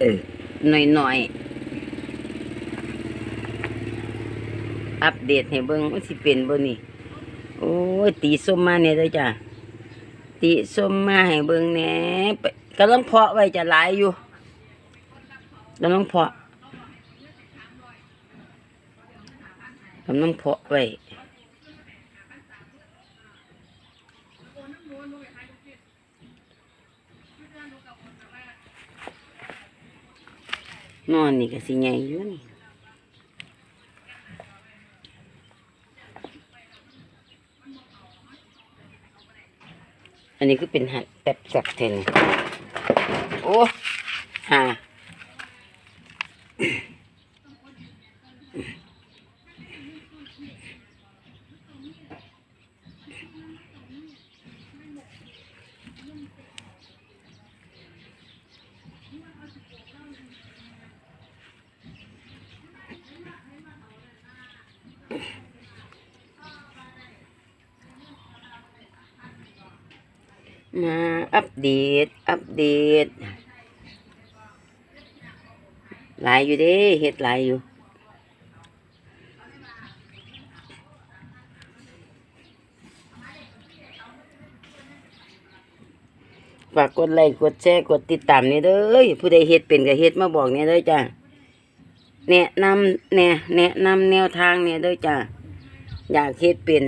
เออหน่อยหน่อยๆอัปเดตให้เบิ่งว่าสิเป็นบ่นี่โอ้ยตีส้มมาเนี่ยเด้อจ้ะตีส้มมาให้เบิ่งแหน่ไปกำลังเพาะไว้จะหลายอยู่กำลังเพาะกำลังเพาะไว้ นอนนี่ก็สิใหญ่อยู่นี่อันนี้คือเป็นหัดแบบสักเทนโอ้ฮา มาอัปเดต อัปเดต หลายอยู่เด้เฮ็ดหลายอยู่ฝากกดไลค์กดแชร์กดติดตามนี่เด้อผู้ใดเฮ็ดเป็นก็เฮ็ดมาบอกเนี่ยเด้อจ้าแนะนำแนะแนะนำแนวทางเนี่ยเด้อจ้าอยากเฮ็ดเป็น